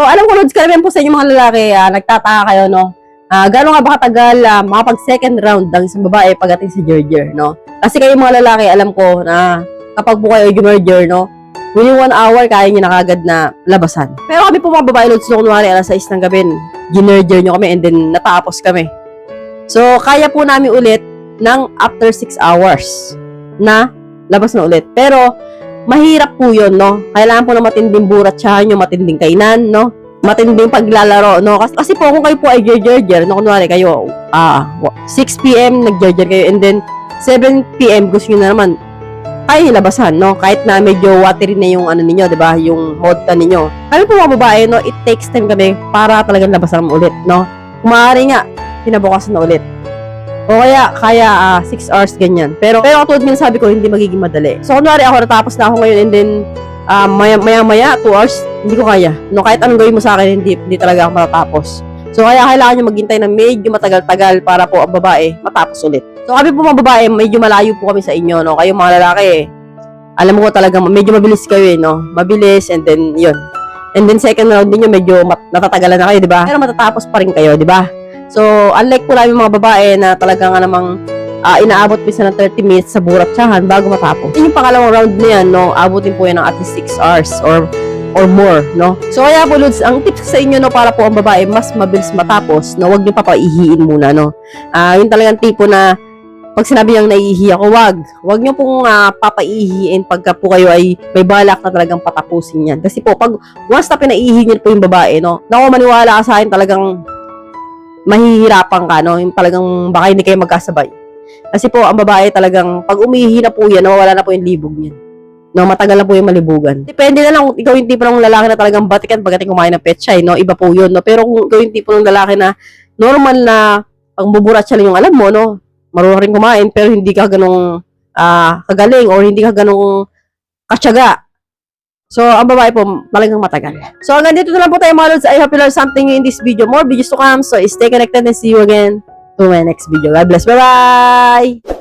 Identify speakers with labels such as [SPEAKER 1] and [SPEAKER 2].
[SPEAKER 1] So, alam ko, Lods, karamihan po sa inyo mga lalaki, ah, nagtataka kayo, no? Ah, gano'n nga ba katagal ah, makapag second round ng isang babae pagdating sa Georgia, no? Kasi kayo mga lalaki, alam ko na kapag po kayo Georgia, no? Within one hour, kaya nyo na kagad na labasan. Pero kami po mga babae, Lods, no, kunwari, alas 6 ng gabi, ginerger nyo kami and then natapos kami. So, kaya po namin ulit ng after 6 hours na labas na ulit. Pero, mahirap po yun, no? Kailangan po ng matinding burat siya, yung matinding kainan, no? Matinding paglalaro, no? Kasi, kasi po, kung kayo po ay gerger, no? Kunwari kayo, ah, 6pm, nag-gerger kayo, and then, 7pm, gusto nyo na naman, ay labasan, no? Kahit na medyo watery na yung ano ninyo, 'di ba? Yung vodka ninyo. Kami po mga babae, no, it takes time kami para talagang labasan ulit, no? Kung nga, kinabukasan na ulit. O kaya, kaya 6 hours ganyan. Pero, pero katulad din sabi ko, hindi magiging madali. So, kunwari ako, natapos na ako ngayon and then, ah, maya, maya, maya, 2 hours, hindi ko kaya. No, kahit anong gawin mo sa akin, hindi, hindi talaga ako matatapos. So, kaya kailangan nyo maghintay ng medyo matagal-tagal para po ang babae matapos ulit. So, kami po mga babae, medyo malayo po kami sa inyo, no? Kayo mga lalaki, alam ko talaga, medyo mabilis kayo, eh, no? Mabilis, and then, yun. And then, second round din medyo mat- natatagalan na kayo, di ba? Pero matatapos pa rin kayo, di ba? So, unlike po namin mga babae na talaga nga namang ah, inaabot minsan ng 30 minutes sa burat tsahan bago matapos. Yung pangalawang round na yan, no, abutin po yan ng at least 6 hours or or more, no? So, kaya po, Lods, ang tips sa inyo, no, para po ang babae mas mabilis matapos, no, huwag niyo papaihiin muna, no? Ah, yun talagang tipo na pag sinabi niyang naiihi ako, wag. Wag niyo pong uh, papaihiin pagka po kayo ay may balak na talagang patapusin yan. Kasi po, pag once na pinaihi niyo po yung babae, no, naku, maniwala ka sa akin, talagang mahihirapan ka, no? Yung talagang baka hindi kayo magkasabay. Kasi po, ang babae talagang, pag umihi na po yan, nawawala na po yung libog niyan. No, matagal na po yung malibugan. Depende na lang kung ikaw yung tipo ng lalaki na talagang batikan pagdating kumain ng petsay, no? Iba po yun, no? Pero kung ikaw yung tipo ng lalaki na normal na pang buburat siya lang yung alam mo, no? Marunong rin kumain, pero hindi ka ganong ah, kagaling or hindi ka ganong kasyaga. So, ang babae po, talagang matagal. So, hanggang dito na lang po tayo mga lods. I hope you learned something in this video. More videos to come. So, stay connected and see you again to my next video. God bless. Bye-bye!